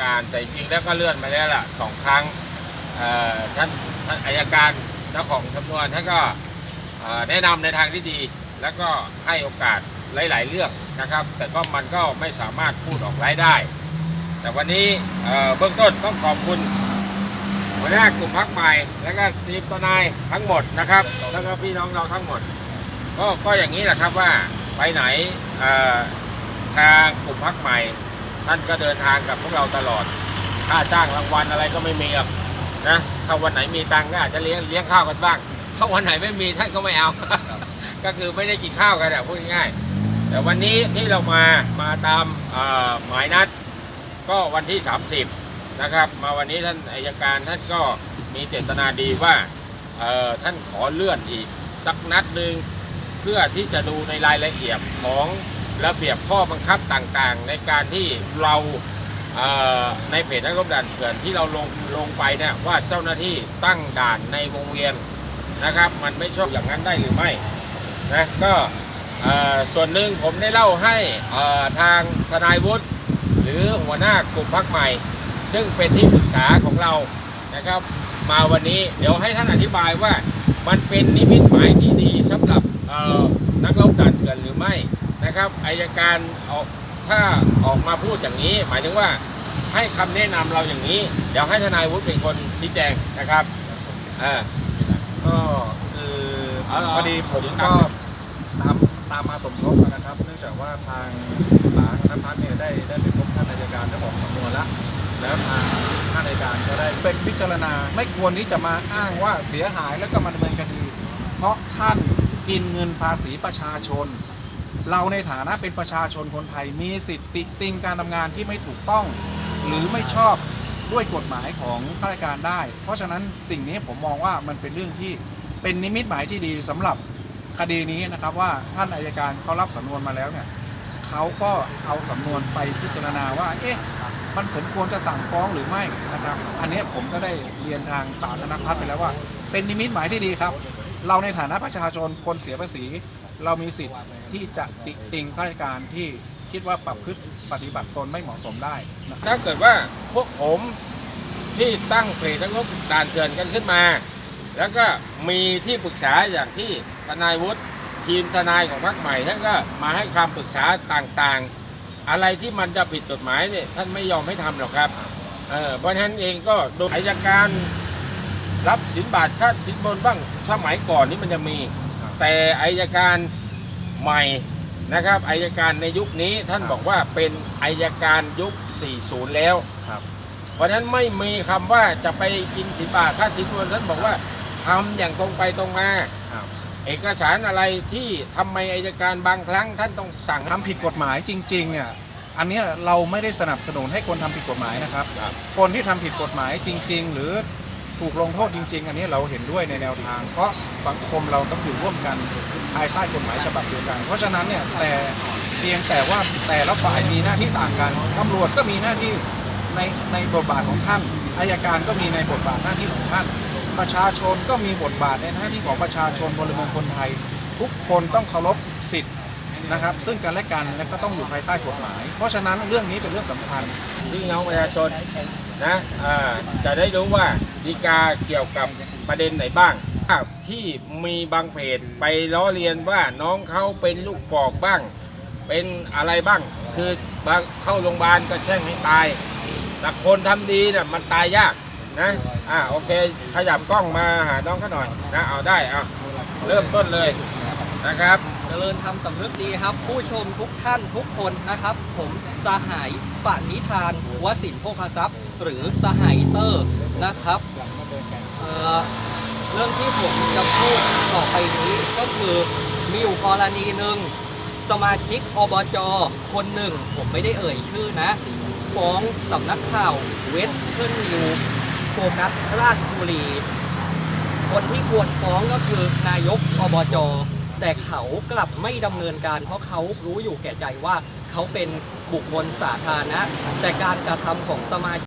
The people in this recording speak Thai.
การแต่จริงแล้วก็เลื่อนมาแล้วล่ะสองครั้งท่านท่านอายการเจ้าของสำนวนท่านก็แนะนำในทางที่ดี แล้วก็ให้โอกาสหลาย ๆ เรื่องนะครับ แต่ก็มันก็ไม่สามารถพูดออกไว้ได้ แต่วันนี้เบื้องต้นต้องขอบคุณหัวหน้ากลุ่มพักใหม่ แล้วก็ทีมทนายทั้งหมดนะครับ แล้วก็พี่น้องเราทั้งหมด ก็ก็อย่างนี้แหละครับว่าไปไหนทางกลุ่มพักใหม่ ท่านก็เดินทางกับพวกเราตลอด ค่าจ้างรางวัลอะไรก็ไม่มีหรอกนะถ้าวันไหนมีตังก็อาจจะเลี้ยงเลี้ยงข้าวกันบ้างถ้าวันไหนไม่มีท่านก็ไม่เอา ก็คือไม่ได้กินข้าวกันอะพูดง่ายๆแต่วันนี้ที่เรามามาตามหมายนัด ก็วันที่ 30 นะครับ มาวันนี้ท่านอายการท่านก็มีเจตนาดีว่าท่านขอเลื่อนอีกสักนัดหนึ่งเพื่อที่จะดูในรายละเอียดของ ระเบียบข้อบังคับต่างๆ ในการที่เราเในเพจนักรบด่านเถื่อนที่เราลงลงไปเนี่ยว่าเจ้าหน้าที่ตั้งด่านในวงเวียนนะครับ มันไม่ชอบอย่างนั้นได้หรือไม่นะก็ส่วนหนึ่งผมได้เล่าให้ทางทนายวุฒิหรือหัวหน้ากลุ่มพักใหม่ ซึ่งเป็นที่ปรึกษาของเรานะครับ มาวันนี้เดี๋ยวให้ท่านอธิบายว่ามันเป็นนิมิตหมายที่ดีสำหรับนักรบด่านเถื่อนหรือไม่ นะครับอายการออกถ้าออกมาพูดอย่างนี้ หมายถึงว่าให้คำแนะนำเราอย่างนี้ เดี๋ยวให้ทนายวุฒิเป็นคนชี้แจงนะครับอ่าก็คือเอาเอาพอดีผมเสียงดัก็งตามตามมาสมทบนะครับ เนื่องจากว่าทางศาลธนพัฒน์เนี่ยได้ได้ไปพบท่านอัยการเจ้าของสำนวนแล้วแล้วทางท่านอัยการก็ได้เป็นพิจารณา ไม่ควรที่จะมาอ้างว่าเสียหายแล้วก็มาดำเนินคดีเพราะท่านกินเงินภาษีประชาชน เราในฐานะเป็นประชาชนคนไทยมีสิทธิติติงการทำงานที่ไม่ถูกต้อง หรือไม่ชอบด้วยกฎหมายของข้าราชการได้ เพราะฉะนั้นสิ่งนี้ผมมองว่ามันเป็นเรื่องที่เป็นนิมิตหมายที่ดีสำหรับคดีนี้นะครับว่าท่านอายการเขารับสำนวนมาแล้วเนี่ยเขาก็เอาสำนวนไปพิจารณาว่าเอ๊ะมันสมควรจะสั่งฟ้องหรือไม่นะครับ อันนี้ผมก็ได้เรียนทางตาธนพัฒน์ไปแล้วว่า เป็นนิมิตหมายที่ดีครับ เราในฐานะประชาชนคนเสียภาษี เรามีสิทธิ์ที่จะติติงข้าราชการที่คิดว่าปรับพฤติปฏิบัติตนไม่เหมาะสมได้นะครับถ้าเกิดว่าพวกผมที่ตั้งเพจนักรบด่านเถื่อนกันขึ้นมา แล้วก็มีที่ปรึกษาอย่างที่ทนายวุฒิทีมทนายของพรรคใหม่ท่านก็มาให้คำปรึกษาต่างๆ อะไรที่มันจะผิดกฎหมายเนี่ยท่านไม่ยอมให้ทำหรอกครับ เออเพราะฉะนั้นเองก็โดยอายการ รับสินบาทค่าสินบนบ้างสมัยก่อนนี้มันจะมี แต่อายการใหม่นะครับอายการในยุคนี้ท่านบอกว่าเป็นอายการยุค 40 แล้ว ครับเพราะฉะนั้นไม่มีคำว่าจะไปกินสินบาทค่าสินบนท่านบอกว่าทำอย่างตรงไปตรงมาครับเอกสารอะไรที่ทำไมอายการบางครั้ง ท่านต้องสั่งทำผิดกฎหมายจริงๆเนี่ยอันเนี้ยเราไม่ได้สนับสนุนให้คนทำผิดกฎหมายนะครับครับคนที่ทำผิดกฎหมายจริง ๆ หรือ ถูกลงโทษจริง ๆ อันนี้เราเห็นด้วยในแนวทาง เพราะสังคมเราต้องอยู่ร่วมกันภายใต้กฎหมายฉบับเดียวกัน เพราะฉะนั้นเนี่ยแต่เพียงแต่ว่าแต่ละฝ่ายมีหน้าที่ต่างกันตำรวจก็มีหน้าที่ในในบทบาทของท่านอายการก็มีในบทบาทหน้าที่ของท่าน ประชาชนก็มีบทบาทในหน้าที่ของประชาชนพลเมืองคนไทย ทุกคนต้องเคารพสิทธิ นะครับ ซึ่งกันและกันและก็ต้องอยู่ภายใต้กฎหมาย เพราะฉะนั้นเรื่องนี้เป็นเรื่องสำคัญพี่น้องประชาชนนะจะได้รู้ว่าดีกาเกี่ยวกับประเด็นไหนบ้างที่มีบางเพจไปล้อเลียนว่าน้องเขาเป็นลูกกอกบ้าง เป็นอะไรบ้าง คือบางเข้าโรงพยาบาลก็แช่งให้ตาย แต่คนทำดีเนี่ยมันตายยากนะอ่าโอเค ขยับกล้องมาหาน้องเขาหน่อยนะเอาได้เอาเริ่มต้นเลย นะครับ เจริญธรรมสำนึกดีครับ ผู้ชมทุกท่านทุกคนนะครับ ผมสหายปณิธานวสินโภคทรัพย์ หรือสหายเตอร์นะครับเอ่อเรื่องที่ผมจะพูดต่อไปนี้ก็คือมีอยู่กรณีหนึ่งสมาชิกอบจคนหนึ่ง ผมไม่ได้เอ่ยชื่อนะฟ้องสำนักข่าวเวสเทิร์นนิวโฟกัสราชบุรี คนที่ควรฟ้องก็คือนายกอบจ แต่เขากลับไม่ดำเนินการเพราะเขารู้อยู่แก่ใจว่าเขาเป็นบุคคลสาธารณะแต่การกระทำของสมาชิก